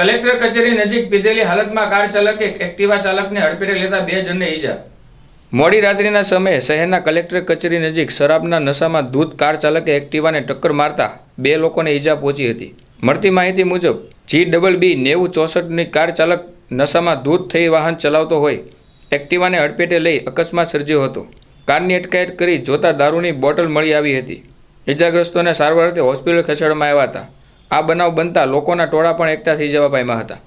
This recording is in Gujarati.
કલેક્ટર કચેરી નજીક પીધેલી હાલતમાં કાર ચાલકે એક્ટિવા ચાલકને હડપેટે લેતા બે જણને ઈજા. મોડી રાત્રિના સમયે શહેરના કલેક્ટર કચેરી નજીક શરાબના નશામાં દૂધ કાર ચાલકે એક્ટિવાને ટક્કર મારતા બે લોકોને ઈજા પહોંચી હતી. મળતી માહિતી મુજબ જી ડબલ બી નેવું ચોસઠની કાર ચાલક નશામાં દૂધ થઈ વાહન ચલાવતો હોય, એક્ટિવાને હડપેટે લઈ અકસ્માત સર્જ્યો હતો. કારની અટકાયત કરી જોતા દારૂની બોટલ મળી આવી હતી. ઈજાગ્રસ્તોને સારવાર અર્થે હોસ્પિટલ ખસેડવામાં આવ્યા હતા. આ બનાવ બનતા લોકોના ટોળા પણ એકઠા થઈ જવા પામ્યા હતા.